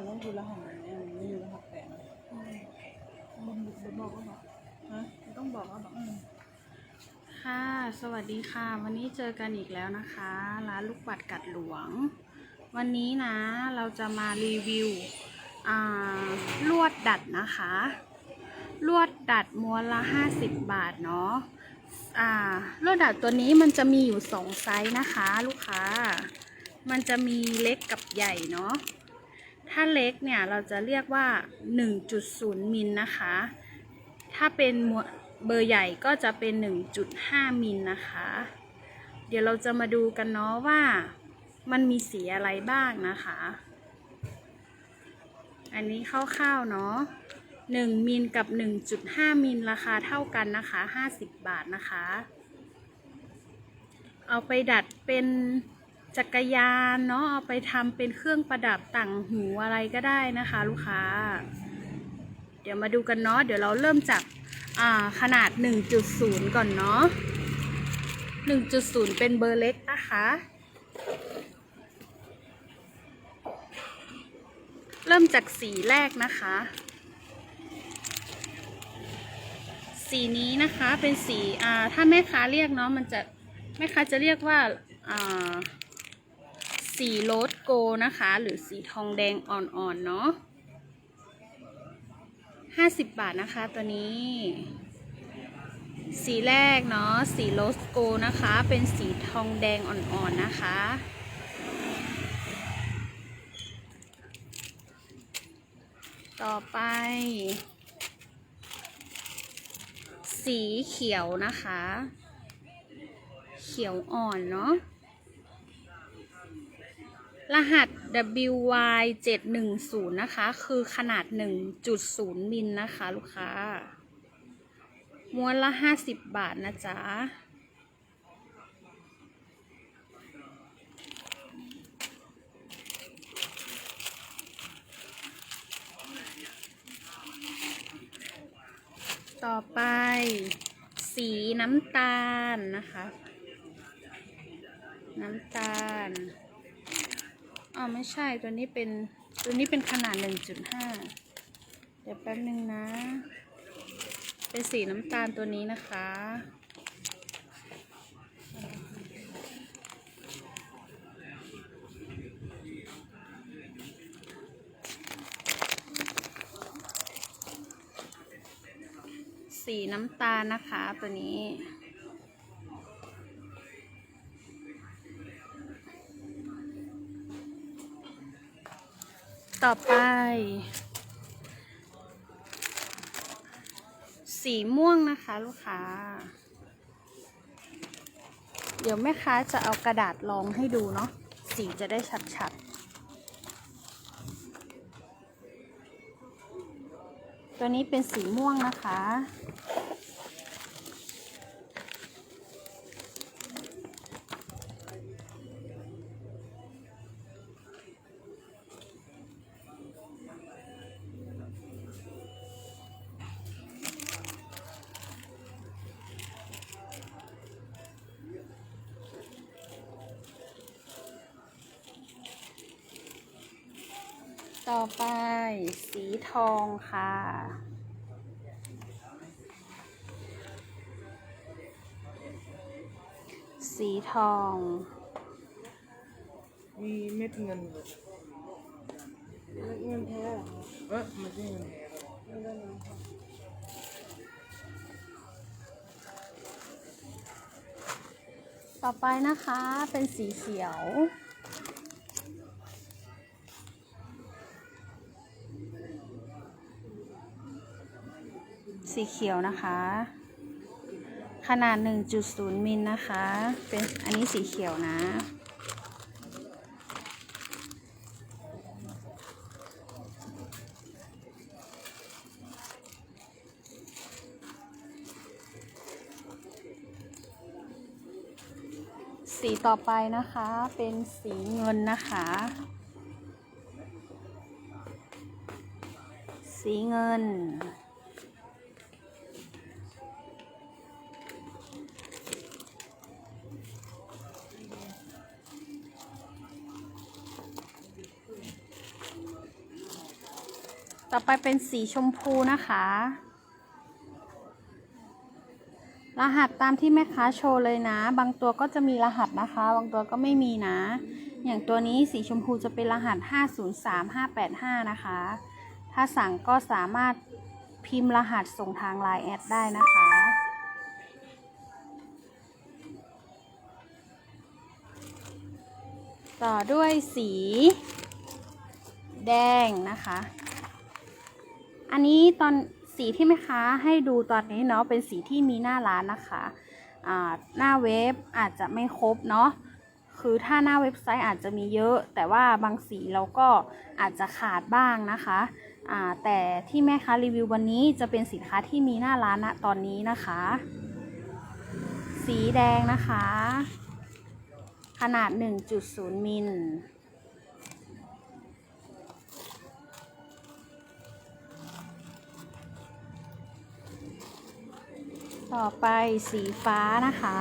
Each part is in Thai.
อนลงทุนละหันเนี่ยมันไมีละหักแปดมันบอกว่าบอกฮะมันต้องบอกว่าบอกค่ะ สวัสดีค่ะ วันนี้เจอกันอีกแล้วนะคะ ร้านลูกปัดกัดหลวง วันนี้นะ เราจะมารีวิวลวดดัดนะคะ ลวดดัดม้วนละ50 บาทเนาะลวดดัดตัวนี้มันจะมีอยู่ 2 ไซส์นะคะ ลูกค้า มันจะมีเล็กกับใหญ่เนาะ ถ้าเล็กเนี่ยเราจะเรียกว่า 1.0 มิลนะคะ ถ้าเป็นเบอร์ใหญ่ก็จะเป็น 1.5 มิลนะคะ เดี๋ยวเราจะมาดูกันเนาะว่ามันมีสีอะไรบ้างนะคะ อันนี้คร่าวๆเนาะ1มิลกับ 1.5 มิลราคาเท่ากันนะคะ 50 บาทนะคะ เอาไปดัดเป็น จักรยานเนาะเอาไปทำเป็นเครื่องประดับต่างหูอะไรก็ได้นะคะ ลูกค้า เดี๋ยวมาดูกันเนาะเดี๋ยวเราเริ่มจากอ่าขนาด 1.0 ก่อนเนาะ1.0 เป็นเบอร์เล็กนะคะ เริ่มจากสีแรกนะคะ สีนี้นะคะเป็นสีอ่าถ้าแม่ค้าเรียกเนาะมันจะแม่ค้าจะเรียกว่า อ่า สีโรสโกนะคะ หรือสีทองแดงอ่อนๆเนาะ50บาทนะคะตัวนี้ สีแรกเนาะสีโรสโกนะคะ เป็นสีทองแดงอ่อนๆนะคะต่อไป สีเขียวนะคะ เขียวอ่อนเนาะ รหัส WY 710นะคะ คือขนาด 1.0 มิลนะคะ ลูกค้า ม้วนละ 50 บาทนะจ๊ะ ต่อไป สีน้ำตาลนะคะ น้ำตาล อ๋อไม่ใช่ตัวนี้เป็นตัวนี้เป็นขนาด 1.5 เดี๋ยวแป๊บนึงนะ เป็นสีน้ำตาลตัวนี้นะคะ สีน้ำตาลนะคะตัวนี้ ต่อไป สีม่วงนะคะลูกค้า เดี๋ยวแม่ค้าจะเอากระดาษรองให้ดูเนาะ สีจะได้ชัดๆ ตัวนี้เป็นสีม่วงนะคะ ต่อไปสีทองค่ะ สีทอง มีเม็ดเงินเลยเงินแท้เหรอเออไม่ใช่เงินแท้หรอกเงินได้ไหมคะต่อไปนะคะเป็นสีเขียว สีเขียวนะคะ ขนาด 1.0 มิลนะคะ เป็นอันนี้สีเขียวนะ สีต่อไปนะคะเป็นสีเงินนะคะสีเงิน ไปเป็นสีชมพูนะคะ รหัสตามที่แม่ค้าโชว์เลยนะ บางตัวก็จะมีรหัสนะคะ บางตัวก็ไม่มีนะ อย่างตัวนี้สีชมพูจะเป็นรหัส 503585 นะคะ ถ้าสั่งก็สามารถพิมพ์รหัสส่งทางไลน์แอดได้นะคะต่อด้วยสี แดงนะคะ อันนี้ตอนสีที่แม่ค้าให้ดูตอนนี้เนาะเป็นสีที่มีหน้าร้านนะคะอ่าหน้าเว็บอาจจะไม่ครบเนาะคือถ้าหน้าเว็บไซต์อาจจะมีเยอะ แต่ว่าบางสีเราก็อาจจะขาดบ้างนะคะอ่าแต่ที่แม่ค้ารีวิววันนี้จะเป็นสินค้าที่มีหน้าร้านณตอนนี้นะคะ สีแดงนะคะ ขนาด 1.0 มิล ต่อไปสีฟ้านะคะ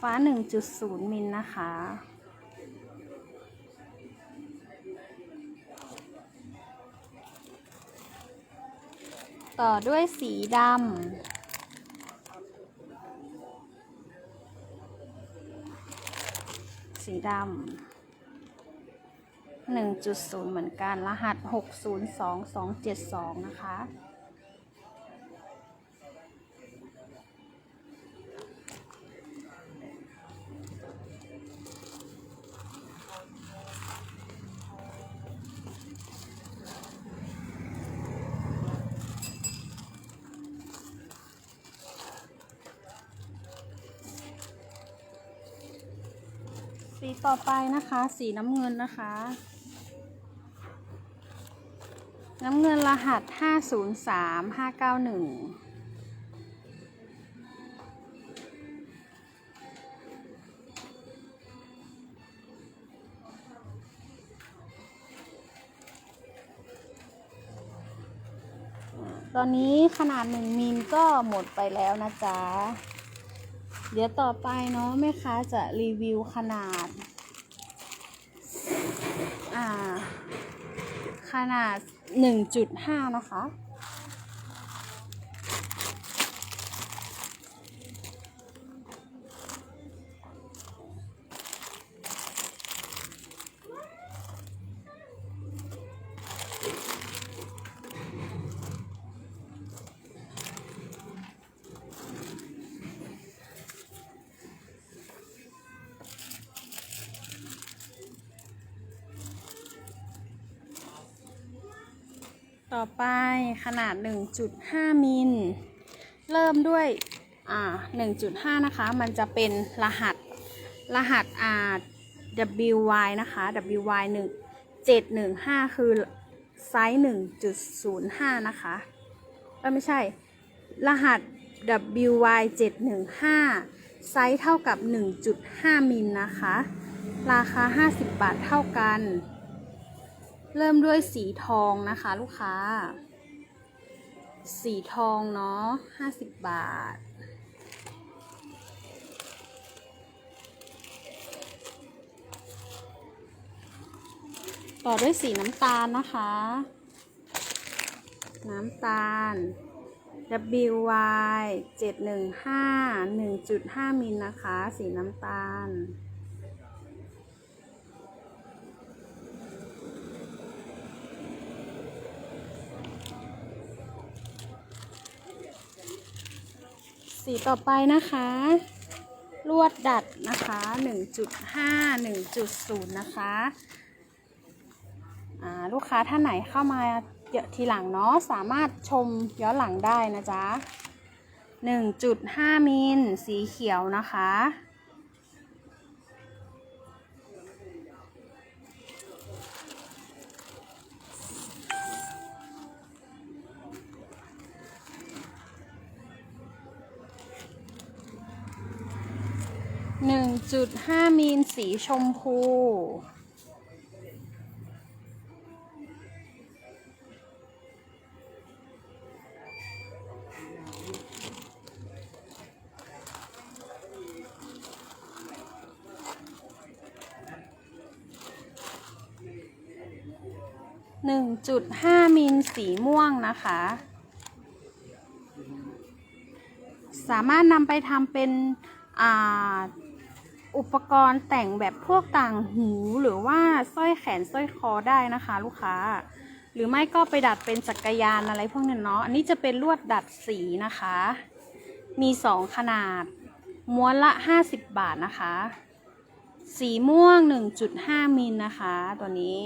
ฟ้า 1.0 มิลนะคะ ต่อด้วยสีดำสีดำ 1.0 เหมือนกัน รหัส 602272 นะคะ สีต่อไปนะคะ สีน้ำเงินนะคะ น้ำเงินรหัส 503591ตอนนี้ขนาด1มิลก็หมดไปแล้วนะจ๊ะ เดี๋ยวต่อไปเนาะแม่ค้าจะรีวิวขนาด อ่า ขนาด 1.5 นะคะ ต่อไปขนาด 1.5 มิล เริ่มด้วยอ่า1.5 นะคะ มันจะเป็นรหัสรหัสอ่า WY นะคะ WY 1 715 คือไซส์ 1.05 นะคะเอ้ยไม่ใช่ รหัส WY 715ไซส์เท่ากับ 1.5 มิลนะคะ ราคา 50 บาทเท่ากัน เริ่มด้วยสีทองนะคะ ลูกค้า สีทองเนาะห้าสิบบาท ต่อด้วยสีน้ำตาลนะคะ น้ำตาล WY 715 1.5มิลนะคะ สีน้ำตาล สีต่อไปนะคะ ลวดดัดนะคะ 1.5 1.0 นะคะอ่าลูกค้าท่านไหนเข้ามาเยอะทีหลังเนาะสามารถชมย้อนหลังได้นะจ๊ะ 1.5 มิล สีเขียวนะคะ 1.5มิลสีชมพูหนึ่งจุดห้ามิลสีม่วงนะคะ สามารถนำไปทำเป็น อ่า ปกรณ์แต่งแบบพวกต่างหูหรือว่าสร้อยแขนสร้อยคอได้นะคะ ลูกค้า หรือไม่ก็ไปดัดเป็นจักรยานอะไรพวกนี้เนาะอันนี้จะเป็นลวดดัดสีนะคะ มีสองขนาด ม้วนละ 50 บาทนะคะ สีม่วง 1.5มิลนะคะ ตัวนี้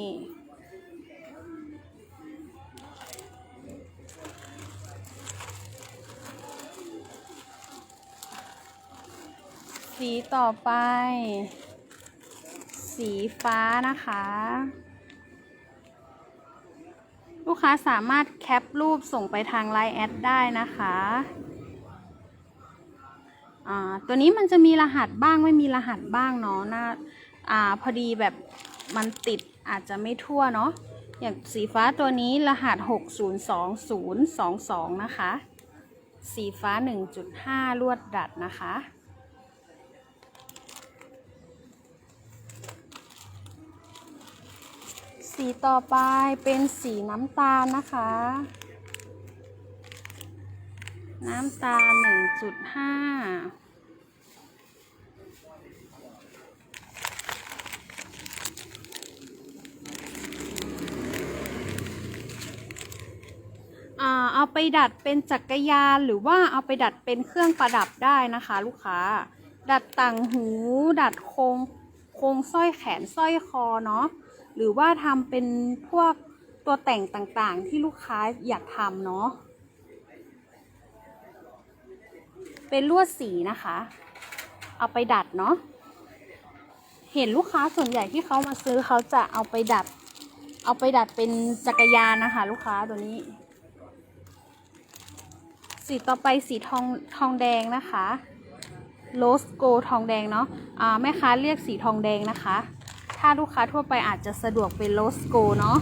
สีต่อไป สีฟ้านะคะ ลูกค้าสามารถแคปรูปส่งไปทางไลน์แอดได้นะคะตัวนี้มันจะมีรหัสบ้างไม่มีรหัสบ้างเนาะนะอ่าพอดีแบบมันติดอาจจะไม่ทั่วเนาะอย่างสีฟ้าตัวนี้รหัส 602022 นะคะ สีฟ้า 1.5 ลวดดัดนะคะ สีต่อไปเป็นสีน้ำตาลนะคะ น้ำตาล 1.5อ่าเอาไปดัดเป็นจักรยานหรือว่าเอาไปดัดเป็นเครื่องประดับได้นะคะ ลูกค้า ดัดต่างหู ดัดโครงโครงสร้อยแขนสร้อยคอเนาะ หรือว่าทำเป็นพวกตัวแต่งต่างๆ ที่ลูกค้าอยากทำเนาะเป็นลวดสีนะคะ เอาไปดัดเนาะเห็นลูกค้าส่วนใหญ่ที่เขามาซื้อเขาจะเอาไปดัด เอาไปดัดเป็นจักรยานนะคะ ลูกค้าตัวนี้ สีต่อไปสีทองทองแดงนะคะโรสโกทองแดงเนาะอ่าแม่ค้าเรียกสีทองแดงนะคะ ถ้าลูกค้าทั่วไปอาจจะสะดวกเป็นโรสโกเนาะ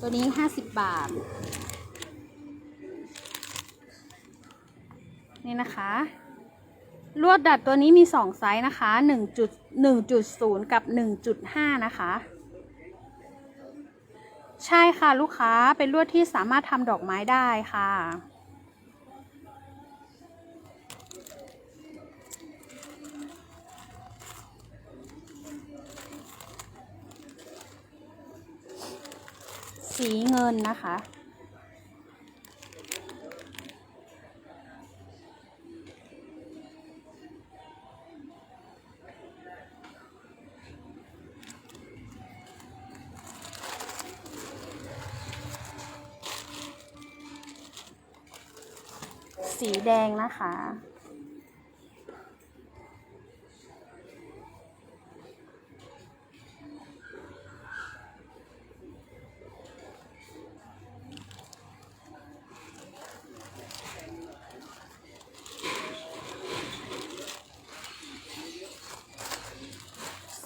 ตัวนี้ 50 บาท นี่นะคะ ลวดดัดตัวนี้มี 2 ไซส์นะคะ1.1.0 กับ 1.5 นะคะ ใช่ค่ะลูกค้าเป็นลวดที่สามารถทำดอกไม้ได้ค่ะ สีเงินนะคะ สีแดงนะคะ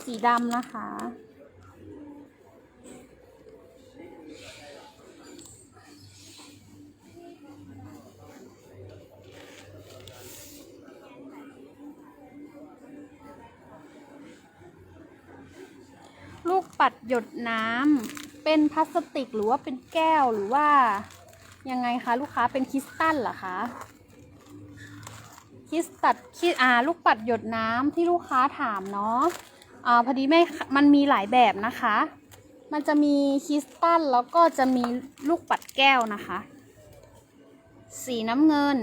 สีดำนะคะ ลูกปัดหยดน้ำเป็นพลาสติกหรือว่าเป็นแก้วหรือว่า ยังไงคะ ลูกค้าเป็นคริสตัลเหรอคะคริสตัดคิดอ่าลูกปัดหยดน้ำที่ลูกค้าถามเนาะ อ่าพอดีไม่มันมีหลายแบบนะคะ มันจะมีคริสตัลแล้วก็จะมีลูกปัดแก้วนะคะ สีน้ำเงิน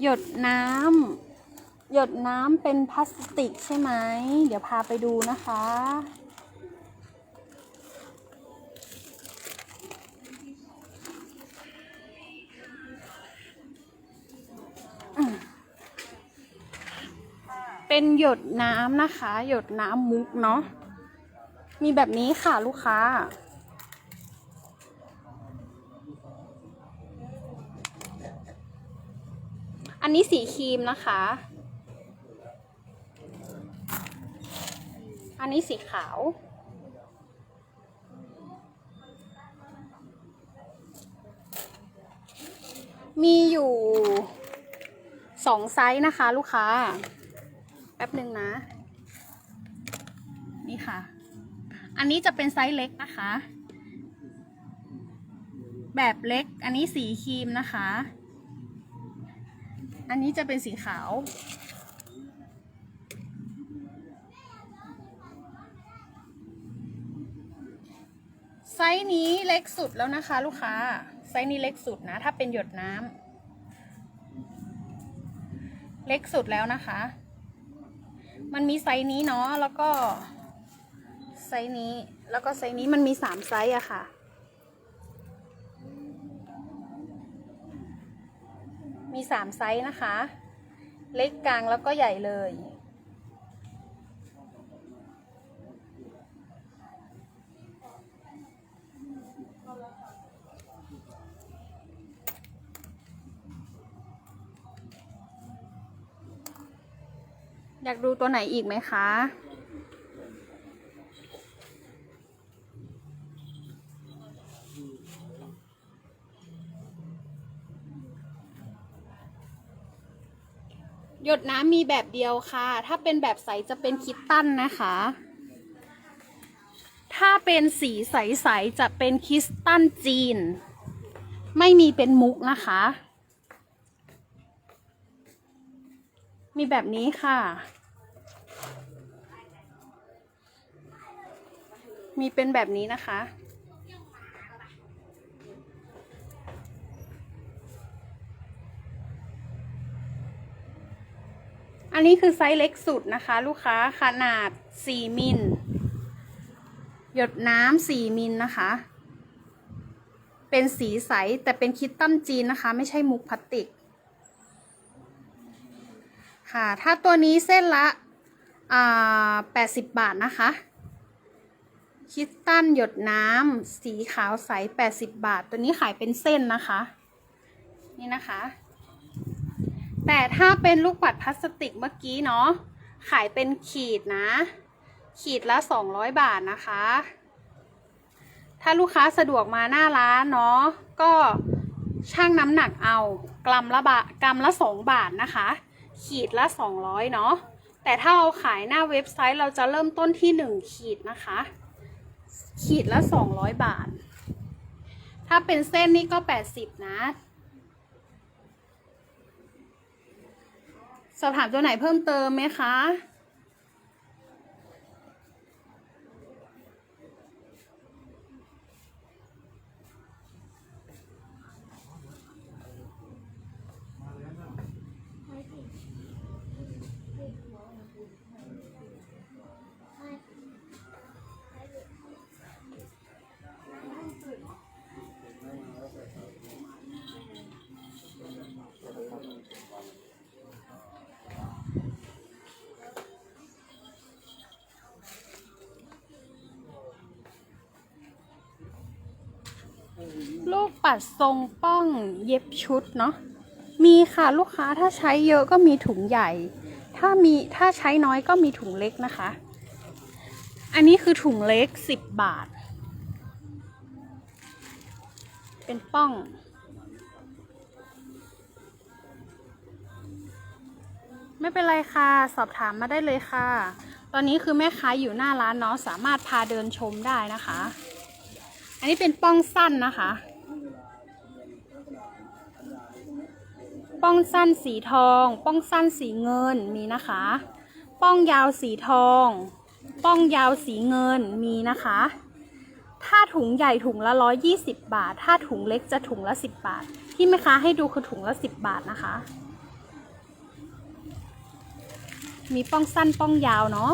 หยดน้ำหยดน้ำเป็นพลาสติกใช่ไหม เดี๋ยวพาไปดูนะคะ หยดน้ำนะคะ หยดน้ำมุกเนาะมีแบบนี้ค่ะลูกค้า อันนี้สีครีมนะคะ อันนี้สีขาว มีอยู่สองไซส์นะคะ ลูกค้า ป๊บหนึ่งนะ นี่ค่ะ อันนี้จะเป็นไซส์เล็กนะคะ แบบเล็ก อันนี้สีครีมนะคะ อันนี้จะเป็นสีขาว ไซส์นี้เล็กสุดแล้วนะคะ ลูกค้า ไซส์นี้เล็กสุดนะ ถ้าเป็นหยดน้ำเล็กสุดแล้วนะคะ มันมีไซส์นี้เนาะแล้วก็ ไซส์นี้แล้วก็ไซส์นี้มันมีสามไซส์อะค่ะ มีสามไซส์นะคะ เล็กกลางแล้วก็ใหญ่เลย อยากดูตัวไหนอีกไหมคะ หยดน้ำมีแบบเดียวค่ะ ถ้าเป็นแบบใสจะเป็นคิตตันนะคะ ถ้าเป็นสีใสๆจะเป็นคริสตันจีน ไม่มีเป็นมุกนะคะมีแบบนี้ค่ะ มีเป็นแบบนี้นะคะ อันนี้คือไซส์เล็กสุดนะคะ ลูกค้าขนาด 4 มิล หยดน้ำ 4 มิลนะคะ เป็นสีใส แต่เป็นคิตตันจีนนะคะ ไม่ใช่มุกพลาสติกค่ะ ถ้าตัวนี้เส้นละ อ่า 80 บาทนะคะ คิสตันหยดน้ำสีขาวใส 80 บาท ตัวนี้ขายเป็นเส้นนะคะ นี่นะคะ แต่ถ้าเป็นลูกปัดพลาสติกเมื่อกี้เนาะขายเป็นขีดนะ ขีดละ 200 บาทนะคะ ถ้าลูกค้าสะดวกมาหน้าร้านเนาะก็ชั่งน้ำหนักเอากรัมละบาทกรัมละ2บาทนะคะ ขีดละ200เนาะแต่ถ้าเราขายหน้าเว็บไซต์เราจะเริ่มต้นที่1ขีดนะคะ ขีดละสองร้อยบาท ถ้าเป็นเส้นนี่ก็แปดสิบนะ สอบถามตัวไหนเพิ่มเติมไหมคะ ปัดทรงป้องเย็บชุดเนาะมีค่ะลูกค้าถ้าใช้เยอะก็มีถุงใหญ่ ถ้ามีถ้าใช้น้อยก็มีถุงเล็กนะคะ อันนี้คือถุงเล็กสิบบาท เป็นป้องไม่เป็นไรค่ะ สอบถามมาได้เลยค่ะ ตอนนี้คือแม่ค้าอยู่หน้าร้านเนาะ สามารถพาเดินชมได้นะคะ อันนี้เป็นป้องสั้นนะคะ ป้องสั้นสีทอง ป้องสั้นสีเงินมีนะคะ ป้องยาวสีทอง ป้องยาวสีเงินมีนะคะ ถ้าถุงใหญ่ถุงละร้อยี่สิบบาท ถ้าถุงเล็กจะถุงละสิบบาท ที่แม่ค้าให้ดูคือถุงละสิบบาทนะคะ มีป้องสั้นป้องยาวเนาะ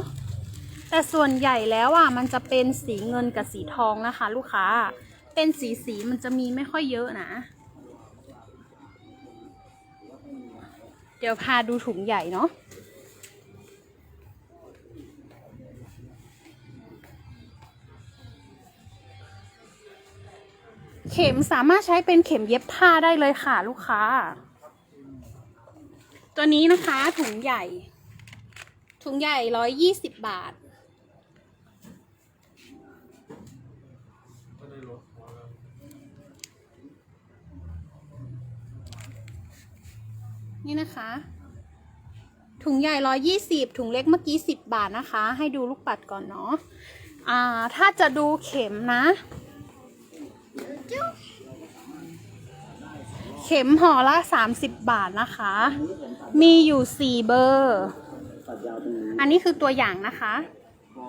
แต่ส่วนใหญ่แล้วอะมันจะเป็นสีเงินกับสีทองนะคะ ลูกค้า เป็นสีสีมันจะมีไม่ค่อยเยอะนะ เดี๋ยวพาดูถุงใหญ่เนาะเข็มสามารถใช้เป็นเข็มเย็บผ้าได้เลยค่ะลูกค้า ตัวนี้นะคะถุงใหญ่ ถุงใหญ่ร้อยยี่สิบบาท นี่นะคะ ถุงใหญ่ร้อยี่สิบถุงเล็กเมื่อกี้สิบบาทนะคะ ให้ดูลูกปัดก่อนเนาะอ่าถ้าจะดูเข็มนะ เข็มห่อละสามสิบบาทนะคะ มีอยู่สี่เบอร์ตัดยาวตรงนี้อันนี้คือตัวอย่างนะคะพอ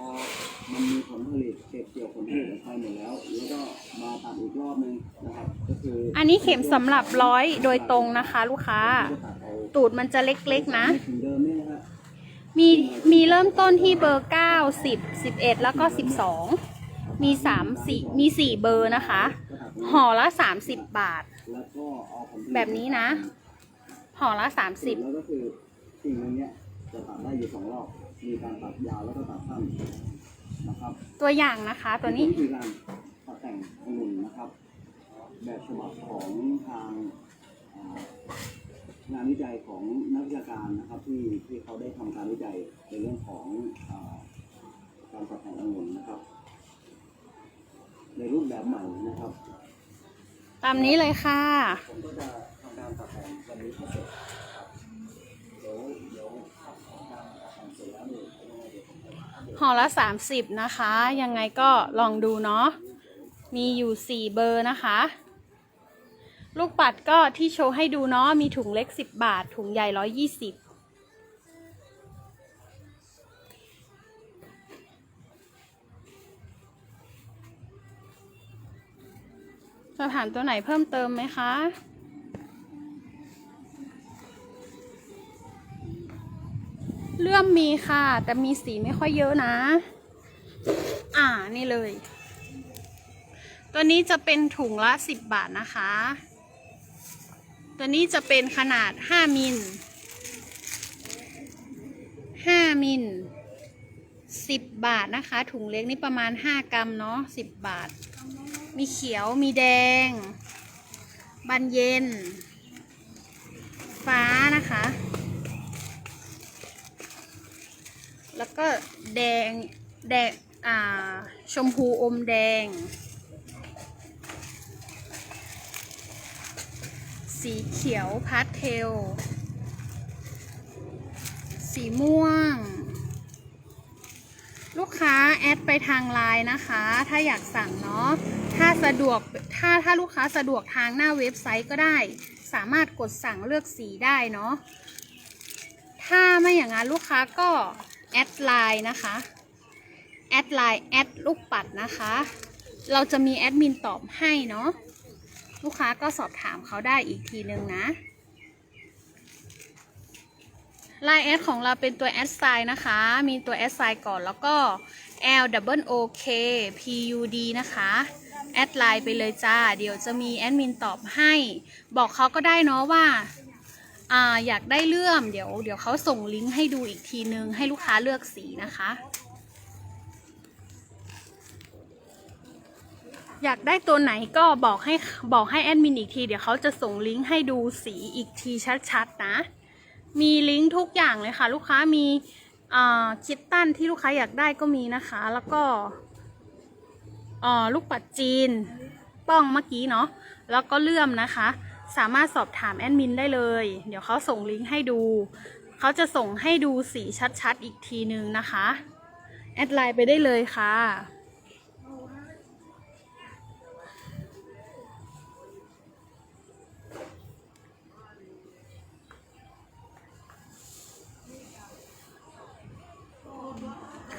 มันมีผลผลิตเก็บเกี่ยวผลผลิตออกไปหมดแล้ว แล้วก็มาตัดอีกรอบนึงนะครับ ก็คือ อันนี้เข็มสำหรับร้อยโดยตรงนะคะ ลูกค้าจะตัดเอา ตูดมันจะเล็กๆนะถึงเดิมนี่นะฮะมีมีเริ่มต้นที่เบอร์9 10 11แล้วก็12มี3 4มี4เบอร์นะคะก็ตัดห่อละ30บาทแล้วก็เอาผลผลิตแบบนี้นะ ห่อละแล้วก็คือสิ่งนึงเนี้ยจะตัดได้อยู่สองรอบ มีการตัดยาวแล้วก็ตัดสั้นนะครับ30ตัวอย่างนะคะตัวนี้คือการตัดแต่งองุ่นนะครับ แบบฉบับของทางอ่า งานวิจัยของนักวิชาการนะครับที่ที่เขาได้ทำการวิจัยในเรื่องของอาการตัดแต่งองุ่นนะครับ ในรูปแบบใหม่นะครับ ตามนี้เลยค่ะผมก็จะทำการตัดแต่งวันนี้ให้เสร็จนะครับเดี๋ยวเดี๋ยวทำการตัดแต่งเสร็จแล้วเนี่ยเดี๋ยวผมจะมาอัปเดตห่อละ 30 นะคะ ยังไงก็ลองดูเนาะมีอยู่ 4 เบอร์นะคะ ลูกปัดก็ที่โชว์ให้ดูเนาะมีถุงเล็ก 10 บาท ถุงใหญ่120จะถามตัวไหนเพิ่มเติมไหมคะ เลื่อมมีค่ะ แต่มีสีไม่ค่อยเยอะนะ อ่านี่เลย ตัวนี้จะเป็นถุงละสิบบาทนะคะ ตัวนี้จะเป็นขนาดห้ามิลห้ามิลสิบบาทนะคะ ถุงเล็กนี่ประมาณห้ากรัมเนาะสิบบาท มีเขียวมีแดง บานเย็น ฟ้านะคะ แล้วก็แดง แดง อ่า ชมพูอมแดง สีเขียวพาสเทล สีม่วง ลูกค้าแอดไปทางไลน์นะคะ ถ้าอยากสั่งเนาะ ถ้าสะดวก ถ้าถ้าลูกค้าสะดวกทางหน้าเว็บไซต์ก็ได้ สามารถกดสั่งเลือกสีได้เนาะ ถ้าไม่อย่างนั้นลูกค้าก็แอดไลน์นะคะ แอดไลน์แอดลูกปัดนะคะ เราจะมีแอดมินตอบให้เนาะ ลูกค้าก็สอบถามเขาได้อีกทีนึงนะไลน์แอดของเราเป็นตัวแอดไซน์นะคะ มีตัวแอดไซน์ก่อนแล้วก็ L W O K P U D นะคะ แอดไลน์ไปเลยจ้า เดี๋ยวจะมีแอดมินตอบให้ บอกเขาก็ได้เนาะว่าอ่า อยากได้เลื่อม เดี๋ยว เดี๋ยวเขาส่งลิงก์ให้ดูอีกทีนึง ให้ลูกค้าเลือกสีนะคะ อยากได้ตัวไหนก็บอกให้บอกให้แอดมินอีกที เดี๋ยวเขาจะส่งลิงก์ให้ดูสีอีกทีชัดๆนะ มีลิงก์ทุกอย่างเลยค่ะ ลูกค้ามีคิตตันที่ลูกค้าอยากได้ก็มีนะคะ แล้วก็ลูกปัดจีน ป้องเมื่อกี้เนาะแล้วก็เลื่อมนะคะ สามารถสอบถามแอดมินได้เลย เดี๋ยวเขาส่งลิงก์ให้ดู เขาจะส่งให้ดูสีชัดๆอีกทีนึงนะคะ แอดไลน์ไปได้เลยค่ะ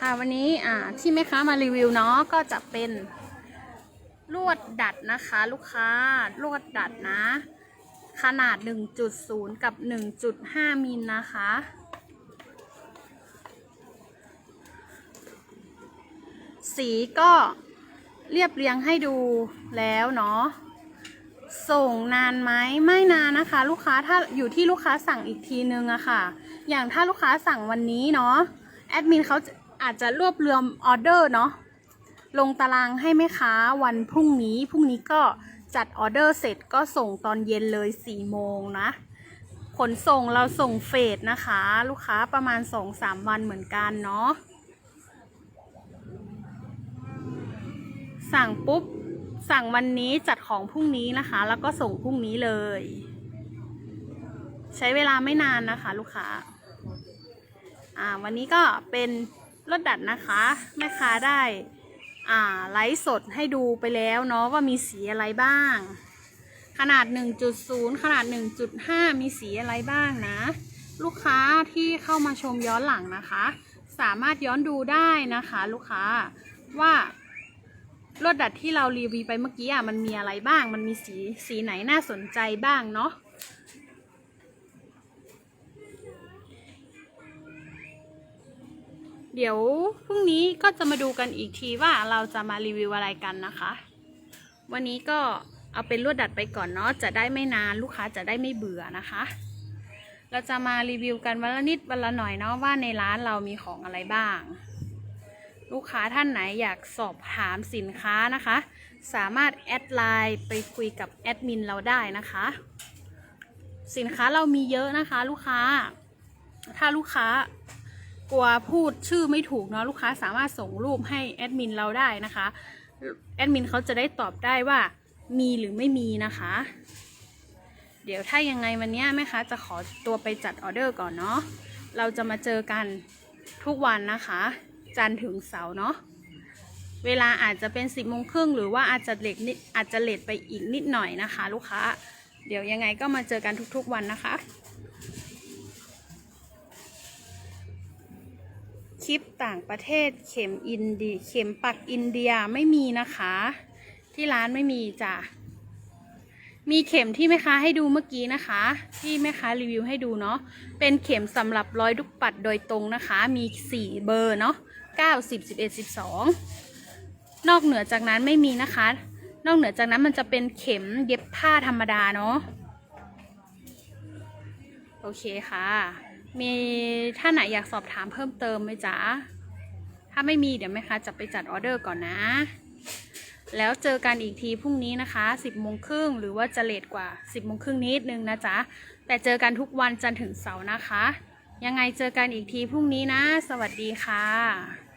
ค่ะวันนี้อ่าที่แม่ค้ามารีวิวเนาะก็จะเป็นลวดดัดนะคะ ลูกค้าลวดดัดนะ ขนาด 1.0 กับ 1.5 มิลนะคะ สีก็เรียบเรียงให้ดูแล้วเนาะส่งนานไหมไม่นานนะคะ ลูกค้าถ้าอยู่ที่ลูกค้าสั่งอีกทีนึงอะค่ะ อย่างถ้าลูกค้าสั่งวันนี้เนาะแอดมินเขา อาจจะรวบรวมออเดอร์เนาะลงตารางให้แม่ค้าวันพรุ่งนี้พรุ่งนี้ก็จัดออเดอร์เสร็จก็ส่งตอนเย็นเลย4โมงนะขนส่งเราส่งเฟสนะคะ ลูกค้าประมาณ2-3วันเหมือนกันเนาะสั่งปุ๊บ สั่งวันนี้จัดของพรุ่งนี้นะคะ แล้วก็ส่งพรุ่งนี้เลย ใช้เวลาไม่นานนะคะ ลูกค้าอ่าวันนี้ก็เป็น รถดัดนะคะแม่ค้าได้อ่าไลฟ์สดให้ดูไปแล้วเนาะว่ามีสีอะไรบ้าง ขนาด 1.0 ขนาด 1.5 มีสีอะไรบ้างนะ ลูกค้าที่เข้ามาชมย้อนหลังนะคะ สามารถย้อนดูได้นะคะ ลูกค้าว่ารถดัดที่เรารีวิวไปเมื่อกี้อะมันมีอะไรบ้าง มันมีสีสีไหนน่าสนใจบ้างเนาะ เดี๋ยวพรุ่งนี้ก็จะมาดูกันอีกทีว่าเราจะมารีวิวอะไรกันนะคะ วันนี้ก็เอาเป็นลวดดัดไปก่อนเนาะจะได้ไม่นานลูกค้าจะได้ไม่เบื่อนะคะ เราจะมารีวิวกันวันละนิดวันละหน่อยเนาะว่าในร้านเรามีของอะไรบ้าง ลูกค้าท่านไหนอยากสอบถามสินค้านะคะ สามารถแอดไลน์ไปคุยกับแอดมินเราได้นะคะ สินค้าเรามีเยอะนะคะ ลูกค้า ถ้าลูกค้า กลัวพูดชื่อไม่ถูกเนาะลูกค้าสามารถส่งรูปให้แอดมินเราได้นะคะแอดมินเขาจะได้ตอบได้ว่ามีหรือไม่มีนะคะ เดี๋ยวถ้ายังไงวันเนี้ยแม่ค้าจะขอตัวไปจัดออเดอร์ก่อนเนาะเราจะมาเจอกันทุกวันนะคะ จันถึงเสาร์เนาะเวลาอาจจะเป็นสิบโมงครึ่งหรือว่าอาจจะเลทนิดอาจจะเลทไปอีกนิดหน่อยนะคะ ลูกค้า เดี๋ยวยังไงก็มาเจอกันทุกๆวันนะคะ ลิปต่างประเทศเข็มอินเดียเข็มปักอินเดียไม่มีนะคะ ที่ร้านไม่มีจ้ะมีเข็มที่แม่ค้าให้ดูเมื่อกี้นะคะ ที่แม่ค้ารีวิวให้ดูเนาะเป็นเข็มสำหรับร้อยลูกปัดโดยตรงนะคะ มี 4 เบอร์เนาะ9 10 11 12 นอกเหนือจากนั้นไม่มีนะคะ นอกเหนือจากนั้นมันจะเป็นเข็มเย็บผ้าธรรมดาเนาะโอเคค่ะ มีท่านไหนอยากสอบถามเพิ่มเติมไหมจ๊ะ ถ้าไม่มีเดี๋ยวแม่ค้าจะไปจัดออเดอร์ก่อนนะ แล้วเจอกันอีกทีพรุ่งนี้นะคะ 10โมงครึ่งหรือว่าจะเลทกว่า 10โมงครึ่งนิดนึงนะจ๊ะ แต่เจอกันทุกวันจันทร์ถึงเสาร์นะคะ ยังไงเจอกันอีกทีพรุ่งนี้นะ สวัสดีค่ะ